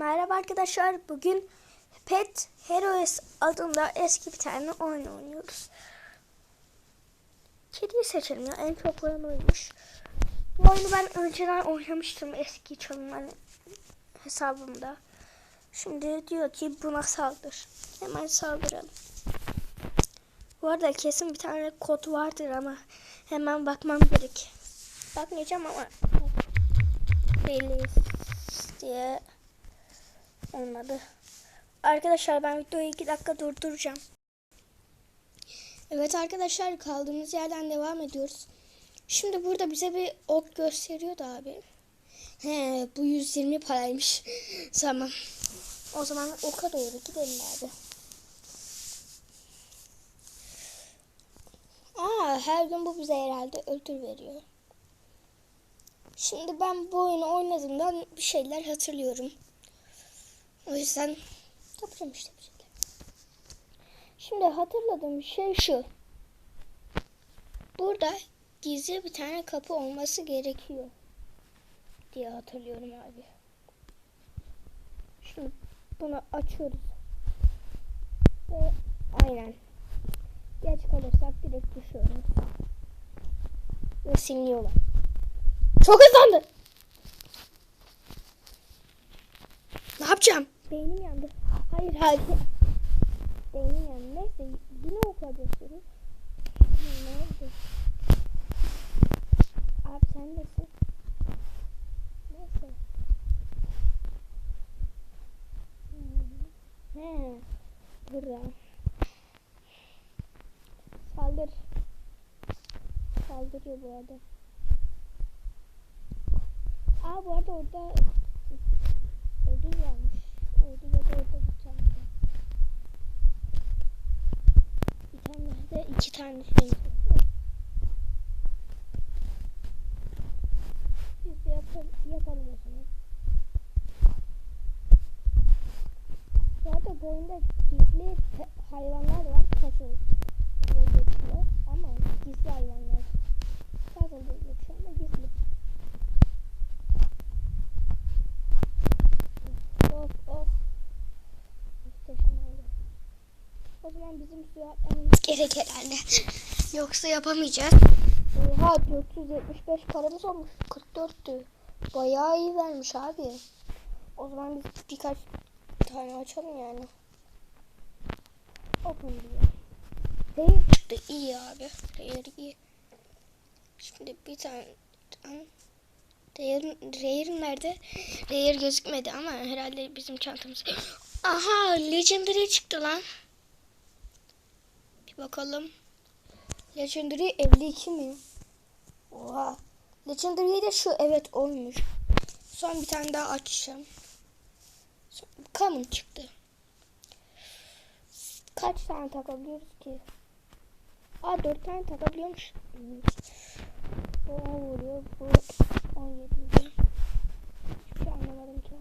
Merhaba arkadaşlar. Bugün Pet Heroes adında eski bir tane oyun oynuyoruz. Kediyi seçelim ya. En çok oyun oymuş. Bu oyunu ben önceden oynamıştım eski çalınan hesabımda. Şimdi diyor ki buna saldır. Hemen saldıralım. Bu arada kesin bir tane kod vardır ama hemen bakmam gerek. Bakmayacağım ama belli diye olmadı. Arkadaşlar ben videoyu 2 dakika durduracağım. Evet arkadaşlar kaldığımız yerden devam ediyoruz. Şimdi burada bize bir ok gösteriyordu abi. He bu 120 paraymış. tamam. O zaman oka doğru gidelim abi. Aa her gün bu bize herhalde ödül veriyor. Şimdi ben bu oyunu oynadığımdan bir şeyler hatırlıyorum. O yüzden yapacağım işte bir şeyler. Şimdi hatırladığım şey şu. Burada gizli bir tane kapı olması gerekiyor. Diye hatırlıyorum abi. Şimdi bunu açıyoruz. Ve aynen. Geç kalırsak direkt düşüyoruz. Ve siliniyorlar. Çok hızlandı. Ne yapacağım? Beynim yandı. Hayır hayır. Beynim yandı. Neyse yine okula gösteriyor. Ne oldu? Abi sen nesin? Neyse. He. Burada. Saldır. Saldırıyor bu arada. Aa bu arada orada ödül varmış. Ödül ya da orada bir tane. Bir tane de iki tane şey. Biz de yapalım, yapalım o zaman. Bu arada bu oyunda gizli hayvanlar var. Puzzle diye geçiyor. Ama gizli hayvanlar. Puzzle diye geçiyor ama gizli. Of of. Muhteşem oldu. O zaman bizim suya atmamız gerek herhalde. Yoksa yapamayacağız. Oha 475 paramız olmuş. 44'tü. Bayağı iyi vermiş abi. O zaman biz birkaç tane açalım yani. Open diyor. Hayır çıktı. iyi abi. Hayır iyi. Şimdi bir tane Rare, Rare nerede? Rare gözükmedi ama herhalde bizim çantamız. Aha Legendary çıktı lan. Bakalım. Legendary 52 mi? Oha. Legendary de şu evet olmuş. Son bir tane daha açacağım. Common çıktı. Kaç tane takabiliyoruz ki? Aa 4 tane takabiliyormuş. Bu 10 vuruyor. Bu 17 vuruyor. Hiçbir anlamadım ki.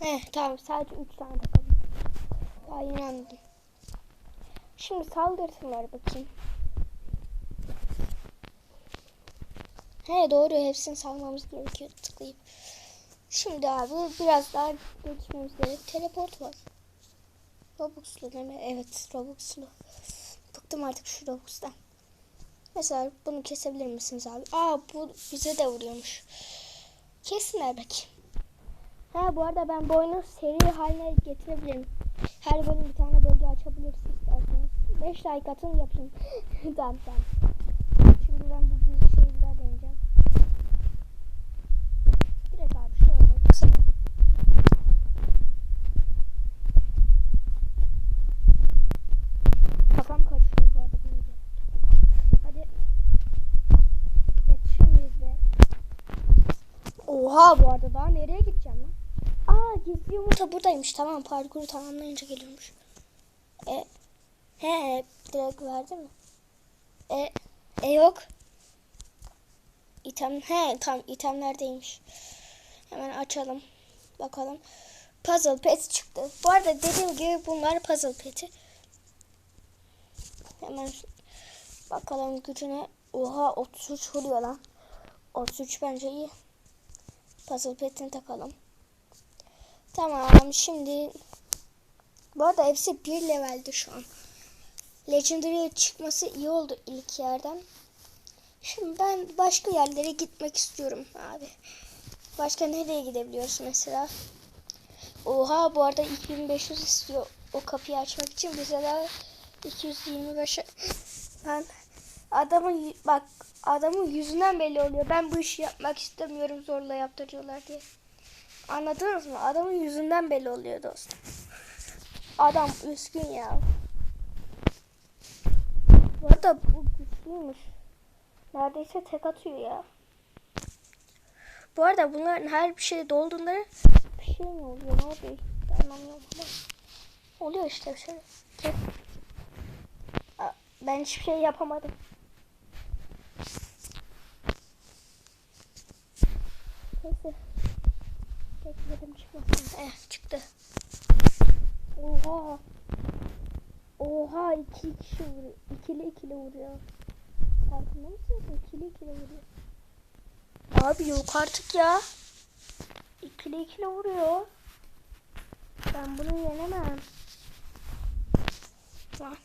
Heh tamam sadece 3 tane takabiliyorum. Daha. Şimdi saldırsınlar bakayım. He doğru hepsini salmamız gerekiyor tıklayıp. Şimdi abi biraz daha geçmemiz gerek. Teleport var. Robux'lu değil mi? Evet Robux'lu. Bıktım artık şu Robux'tan. Mesela bunu kesebilir misiniz abi? Aa bu bize de vuruyormuş. Kesinler belki. Ha bu arada ben bu oyunu seri haline getirebilirim. Her bölüm bir tane bölge açabiliriz isterseniz. 5 like atın yapın. tamam tamam. Şimdi ben bu gizli şeyler deneyeceğim. Direkt abi şöyle kısa. Kafam karışıyor bu arada bunu diye. Hadi. Yetişir miyiz be? Oha bu arada daha nereye gideceğim lan? Aa gizli yumurta buradaymış. Tamam parkuru tamamlayınca geliyormuş. E, he direkt verdi mi? E, e yok. İtem he tam itemlerdeymiş. Hemen açalım. Bakalım. Puzzle pet çıktı. Bu arada dediğim gibi bunlar puzzle peti. Hemen bakalım gücüne. Oha 33 vuruyor lan. 33 bence iyi. Puzzle petini takalım. Tamam şimdi bu arada hepsi bir levelde şu an. Legendary'e çıkması iyi oldu ilk yerden. Şimdi ben başka yerlere gitmek istiyorum abi. Başka nereye gidebiliyoruz mesela? Oha bu arada 2500 istiyor o kapıyı açmak için bize de 225 ben adamın bak adamın yüzünden belli oluyor. Ben bu işi yapmak istemiyorum zorla yaptırıyorlar diye. Anladınız mı? Adamın yüzünden belli oluyor dostum. Adam üzgün ya. Bu arada bu güçlüymüş. Neredeyse tek atıyor ya. Bu arada bunların her bir şey dolduğunda bir şey mi oluyor? Ne oluyor? Anlamıyorum. Oluyor işte bir şey. Tek- Ben hiçbir şey yapamadım. Neyse. Bekledim çıkmasın. Eh çıktı. Oha. Oha iki kişi vuruyor. İkili ikili vuruyor. Farkında mısın? İkili ikili vuruyor. Abi yok artık ya. İkili ikili vuruyor. Ben bunu yenemem. Lan.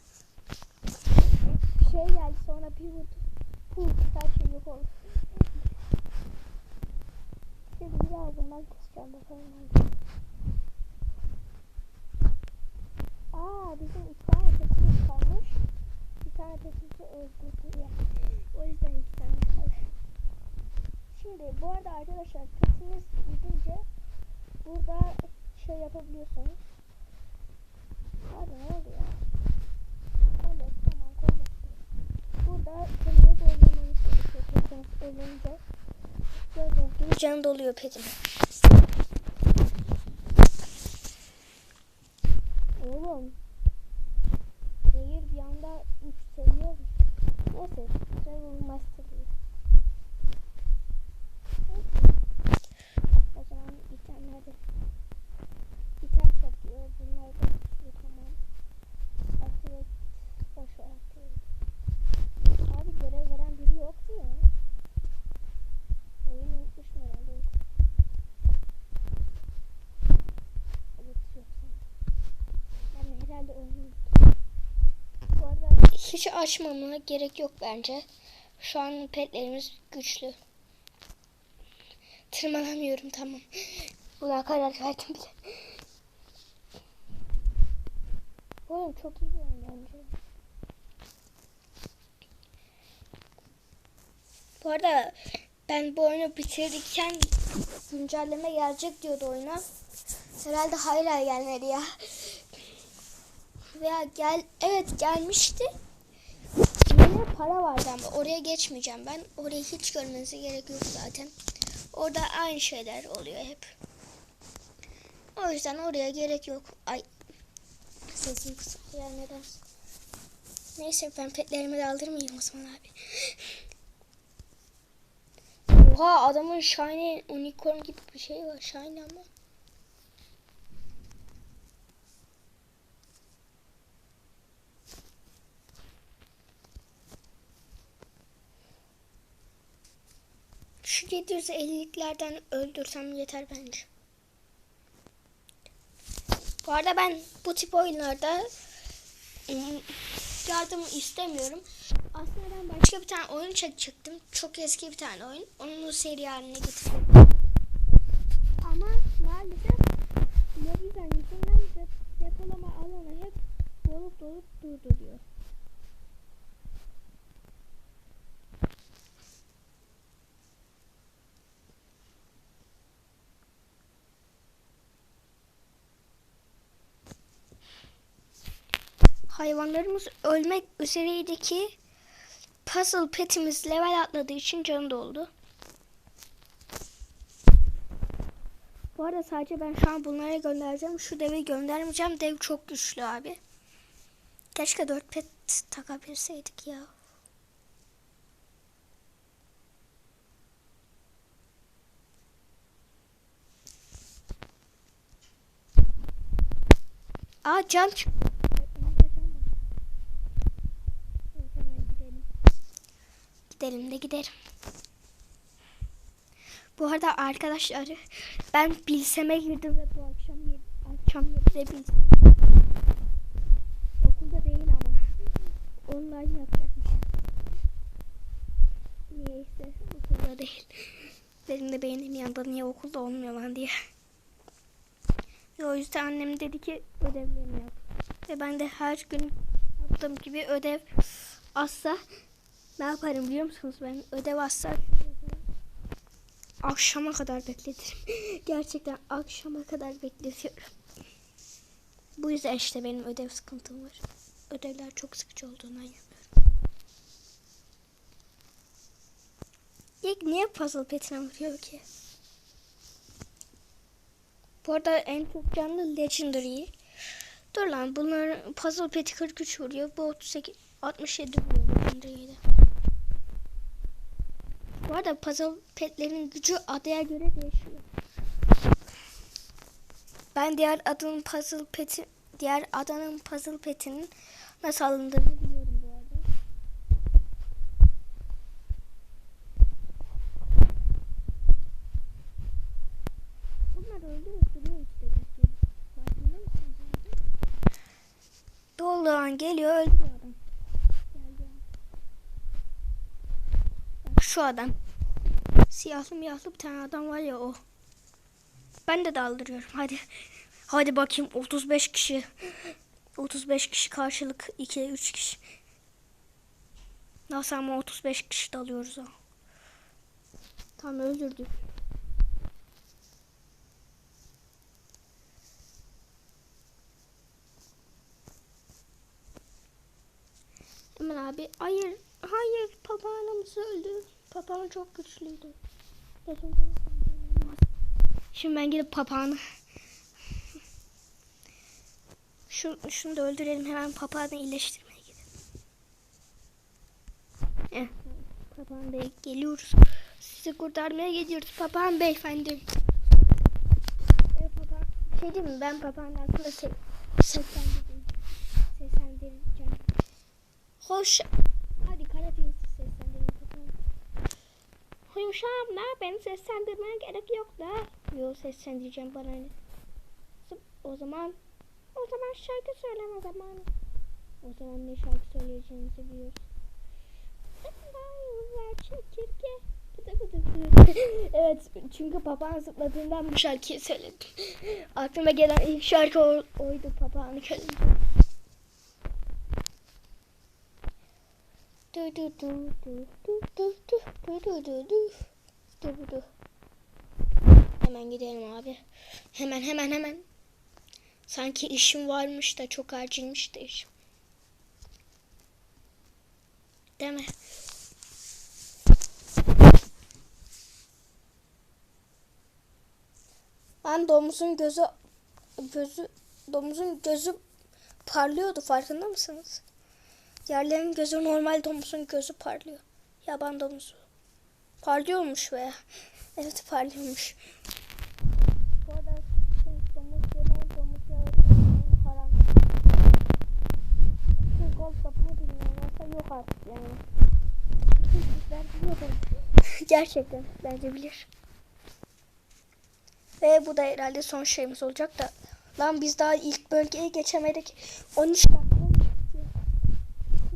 Bir şey geldi sonra bir vurdu. Puh, her şey yok oldu. Şimdi biraz bundan keseceğim bakalım. hadi. Aa bizim iki tane petimiz kalmış. Bir tane petimizi öldürdü ya. O yüzden iki tane kaldı. Şimdi bu arada arkadaşlar petiniz gidince burada şey yapabiliyorsunuz. Abi ne oldu ya? Kollet tamam kollet. Burada kendine doldurmanız gerekiyor petiniz ölünce. Gördüğünüz canı doluyor petimin. Oğlum. Hayır bir anda yükseliyor. Neyse. Travel Master değil. Neyse. O zaman itemlerde item topluyor. Bunlar da tutuyor tamam. Aktivate. Boş ver aktivate. Abi görev veren biri yoktu ya. Oyunu unutmuşum herhalde. Yok. Evet yok sanırım. Ben herhalde oyunu Bu arada hiç açmamına gerek yok bence. Şu an petlerimiz güçlü. Tırmanamıyorum tamam. Buna karar verdim bile. Bu oyun çok iyi oyun bence. Bu arada ben bu oyunu bitirirken güncelleme gelecek diyordu oyuna. Herhalde hala gelmedi ya. Veya gel evet gelmişti. Para vardı ama oraya geçmeyeceğim ben. Orayı hiç görmenize gerek yok zaten. Orada aynı şeyler oluyor hep. O yüzden oraya gerek yok. Ay sesim kısık ya neden? Neyse ben petlerimi de aldırmayayım o zaman abi. Oha adamın shiny unicorn gibi bir şey var shiny ama. Şu 750'liklerden öldürsem yeter bence. Bu arada ben bu tip oyunlarda ım, yardım istemiyorum. Aslında ben başka bir tane oyun çekecektim. Çok eski bir tane oyun. Onun seri haline getirdim. Ama maalesef Mobizen yüzünden de, depolama alanı hep dolup dolup durduruyor. Hayvanlarımız ölmek üzereydi ki puzzle petimiz level atladığı için canı doldu. Bu arada sadece ben şu an bunlara göndereceğim. Şu devi göndermeyeceğim. Dev çok güçlü abi. Keşke 4 pet takabilseydik ya. Aa can çık. Evet, hemen gidelim. De gidelim. Bu arada arkadaşlar ben bilseme girdim ve bu akşam akşam 7'de bilsem. Okulda değil ama. Online yapacakmış. Niyeyse okulda değil. Benim de beynim yandı niye okulda olmuyor lan diye. Ve o yüzden annem dedi ki ödevlerini yap. Ve ben de her gün yaptığım gibi ödev azsa ne yaparım biliyor musunuz? Ben ödev azsa akşama kadar bekletirim. Gerçekten akşama kadar bekletiyorum. Bu yüzden işte benim ödev sıkıntım var. Ödevler çok sıkıcı olduğundan yapıyorum. İlk niye puzzle petine vuruyor ki? Bu arada en çok canlı Legendary. Dur lan bunlar puzzle peti 43 vuruyor. Bu 38 67 vuruyor Legendary'de. Bu arada puzzle petlerin gücü adaya göre değişiyor. Ben diğer adanın puzzle peti diğer adanın puzzle petinin nasıl alındığını biliyorum bu arada. Bunlar öldürüp duruyor işte. Farkında geliyor öldürüyor adam. Geldi. Bak şu adam. Siyahlı miyahlı bir tane adam var ya o. Ben de daldırıyorum. Hadi. Hadi bakayım 35 kişi. 35 kişi karşılık 2 3 kişi. Nasıl ama 35 kişi dalıyoruz ha. Tamam öldürdük. Hemen abi hayır hayır papağanımız öldü. Papağan çok güçlüydü. Şimdi ben gidip papağanı şu, şunu da öldürelim hemen papağanı iyileştirmeye gidelim. Eh, papağan bey geliyoruz. Sizi kurtarmaya gidiyoruz papağan beyefendi. Evet, papağan. Şey değil mi ben papağanın se seslendireceğim. Seslendireceğim. Hoş. Hadi Karadeniz seslendirin papağan. Hoşam ne beni seslendirmeye gerek yok da. Yo seslendireceğim bana. O zaman o zaman şarkı söyleme zamanı. O zaman ne şarkı söyleyeceğimizi biliyoruz. Evet çünkü papağan zıpladığından bu şarkıyı söyledim. Aklıma gelen ilk şarkı oydu papağanı köledim. Hemen gidelim abi. Hemen hemen hemen. Sanki işim varmış da çok acilmiş de işim. Değil mi? Ben domuzun gözü gözü domuzun gözü parlıyordu farkında mısınız? Diğerlerinin gözü normal domuzun gözü parlıyor. Yaban domuzu. Parlıyormuş veya. Evet parlıyormuş. Bu arada şey, domuz yemeği domuz yağı haram. Şu gol kapımı bilmiyorlarsa yok artık yani. Ben biliyorum. Gerçekten bence bilir. Ve bu da herhalde son şeyimiz olacak da. Lan biz daha ilk bölgeye geçemedik. 13 dakika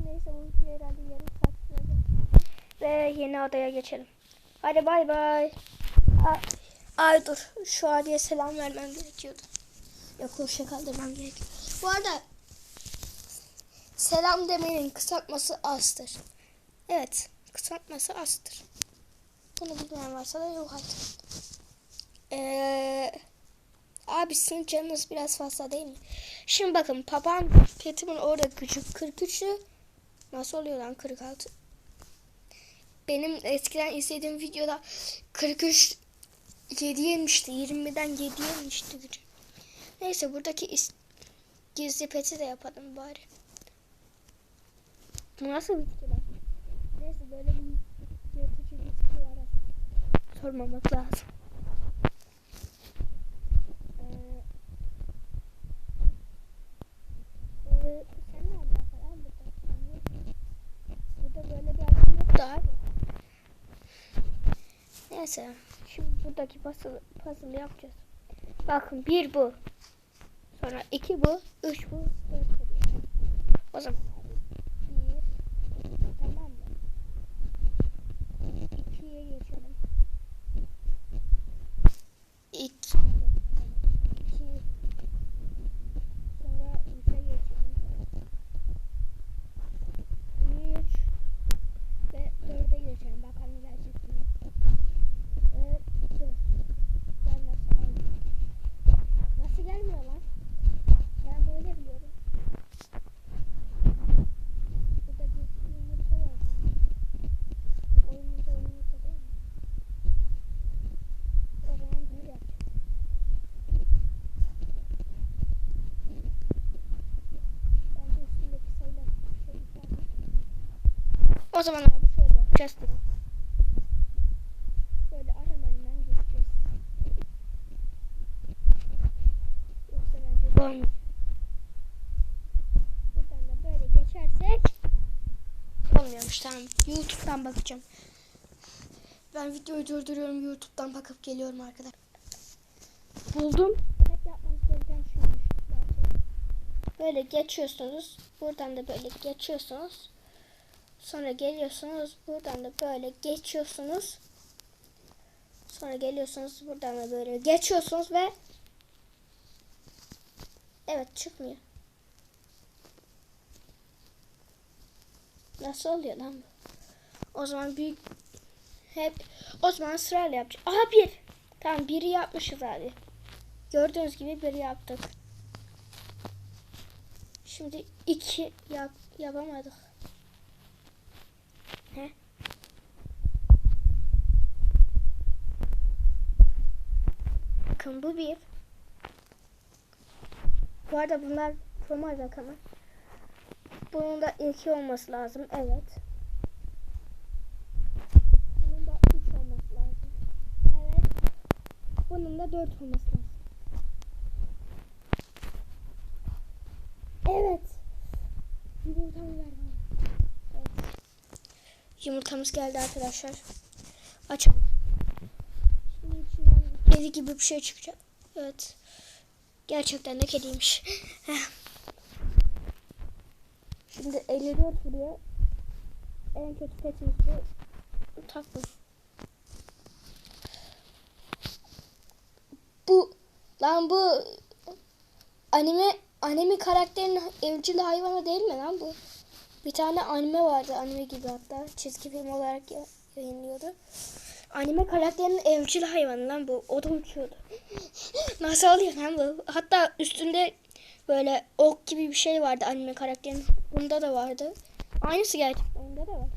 Neyse bu video herhalde yarım saat sürecek. Ve yeni adaya geçelim. Hadi bay bay. Ay, dur. Şu adaya selam vermem gerekiyordu. Yok hoşça kal demem gerekiyor. Bu arada selam demenin kısaltması azdır. Evet kısaltması azdır. Bunu bilmeyen varsa da yok artık. Ee, abi sizin canınız biraz fazla değil mi? Şimdi bakın papağan petimin orada küçük 43'ü nasıl oluyor lan 46? Benim eskiden izlediğim videoda 43 7 yemişti. 20'den 7 yemişti. Neyse buradaki gizli peti de yapalım bari. Bu nasıl bitki lan? Neyse böyle bir yırtıcı bitki var. Sormamak lazım. Ee, sen ne yapacaksın? Al burada. Sen yok. Burada böyle bir adam yok da abi. Neyse. Şimdi buradaki puzzle, puzzle yapacağız. Bakın bir bu. Sonra iki bu. Üç bu. Dört bu. O zaman bir. Tamam mı? İkiye geçelim. İki. İki. Sonra üçe geçelim. Üç. Ve dörde geçelim. Bakalım gelecek mi? Ve dört. Gelmezse aynı. Nasıl gelmiyor lan? Ben böyle biliyorum. Burada gizli yumurta var. Oyunumuzda yumurta değil mi? O zaman böyle yapacağım. Bence üstündeki sayılar şey ifade etmiyor. O zaman abi şöyle yapacağız. Böyle aralarından geçeceğiz. Yoksa bence olmayacak. Buradan da böyle geçersek olmuyormuş tamam. YouTube'dan bakacağım. Ben videoyu durduruyorum. YouTube'dan bakıp geliyorum arkadaşlar. Buldum. Tek yapmanız gereken şuymuş. Böyle geçiyorsunuz. Buradan da böyle geçiyorsunuz. Sonra geliyorsunuz. Buradan da böyle geçiyorsunuz. Sonra geliyorsunuz. Buradan da böyle geçiyorsunuz ve Evet çıkmıyor. Nasıl oluyor lan bu? O zaman büyük hep o zaman sırayla yapacağız. Aha bir. Tamam biri yapmışız abi. Gördüğünüz gibi biri yaptık. Şimdi iki yap yapamadık. He? Bakın bu bir. Bu arada bunlar formal rakamı. Bunun da iki olması lazım. Evet. Bunun da üç olması lazım. Evet. Bunun da dört olması lazım. Evet. Yumurtamı ver bana. Evet. Yumurtamız geldi arkadaşlar. Açalım. Şimdi kedi gibi bir şey çıkacak. Evet. Gerçekten de kediymiş. Şimdi 54 vuruyor. En kötü petimiz bu. Bu lan bu anime anime karakterinin evcil hayvanı değil mi lan bu? Bir tane anime vardı anime gibi hatta çizgi film olarak ya- yayınlıyordu. Anime karakterinin evcil hayvanı lan bu. O da uçuyordu. Nasıl oluyor lan bu? Hatta üstünde böyle ok gibi bir şey vardı anime karakterinin. Bunda da vardı. Aynısı gerçekten onda da var.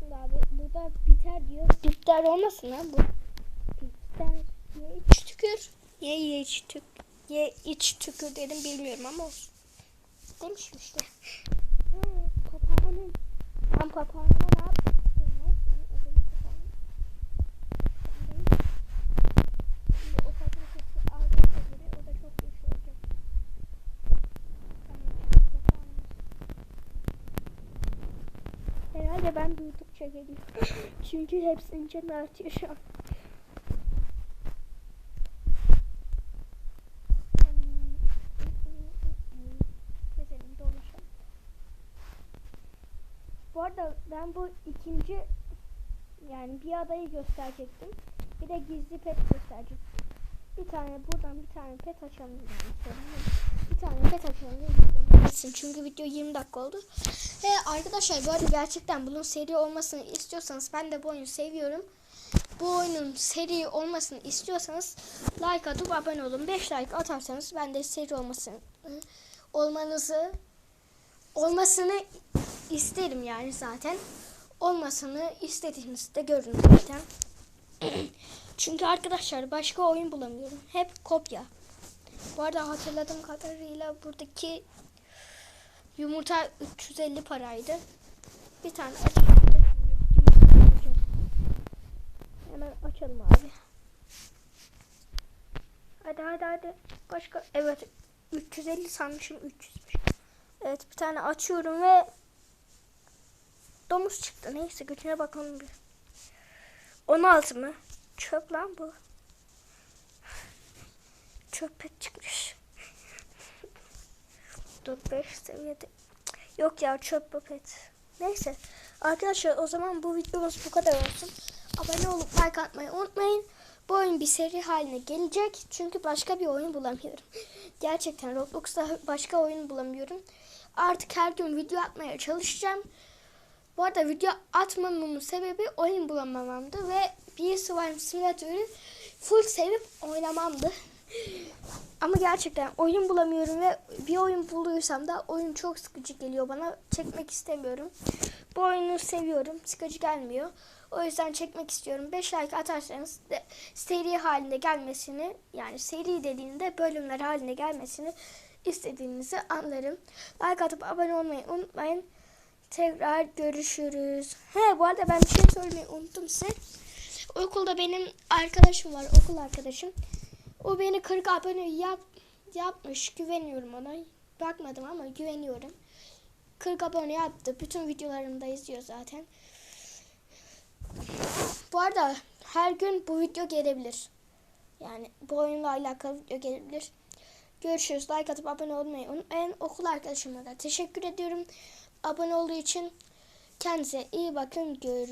Şimdi abi burada biter diyor. Biter olmasın lan bu. Biter. Ye iç tükür. Ye ye iç tük. Ye iç tükür dedim bilmiyorum ama olsun. Demişim işte. Ha, papağanım. Ben papağanıma ne yaptım? Herhalde ben duydukça geliyor. Çünkü hepsinin canı artıyor şu an. Arada ben bu ikinci yani bir adayı gösterecektim. Bir de gizli pet gösterecektim. Bir tane buradan bir tane pet açalım. Yani Bir tane pet açalım. Çünkü video 20 dakika oldu. Ve arkadaşlar bu arada gerçekten bunun seri olmasını istiyorsanız ben de bu oyunu seviyorum. Bu oyunun seri olmasını istiyorsanız like atıp abone olun. 5 like atarsanız ben de seri olmasını olmanızı olmasını isterim yani zaten. Olmasını istediğinizde görün zaten. Çünkü arkadaşlar başka oyun bulamıyorum. Hep kopya. Bu arada hatırladığım kadarıyla buradaki yumurta 350 paraydı. Bir tane açalım. Hemen açalım abi. Hadi hadi hadi. Başka evet 350 sanmışım 300'müş. Evet bir tane açıyorum ve domuz çıktı. Neyse götüne bakalım bir. 16 mı? Çöp lan bu. Çöp çıkmış. 4-5 seviyede. Yok ya çöp pet. Neyse. Arkadaşlar o zaman bu videomuz bu kadar olsun. Abone olup like atmayı unutmayın. Bu oyun bir seri haline gelecek. Çünkü başka bir oyun bulamıyorum. Gerçekten Roblox'ta başka oyun bulamıyorum. Artık her gün video atmaya çalışacağım. Bu arada video atmamamın sebebi oyun bulamamamdı ve bir Survivor Simulator'ı full sevip oynamamdı. Ama gerçekten oyun bulamıyorum ve bir oyun buluyorsam da oyun çok sıkıcı geliyor bana. Çekmek istemiyorum. Bu oyunu seviyorum. Sıkıcı gelmiyor. O yüzden çekmek istiyorum. 5 like atarsanız de seri halinde gelmesini yani seri dediğinde bölümler halinde gelmesini istediğinizi anlarım. Like atıp abone olmayı unutmayın. Tekrar görüşürüz. He bu arada ben bir şey söylemeyi unuttum size. Okulda benim arkadaşım var. Okul arkadaşım. O beni 40 abone yap, yapmış. Güveniyorum ona. Bakmadım ama güveniyorum. 40 abone yaptı. Bütün videolarımı da izliyor zaten. Bu arada her gün bu video gelebilir. Yani bu oyunla alakalı video gelebilir. Görüşürüz. Like atıp abone olmayı unutmayın. Okul arkadaşıma da teşekkür ediyorum. Abone olduğu için kendinize iyi bakın. Görüşürüz.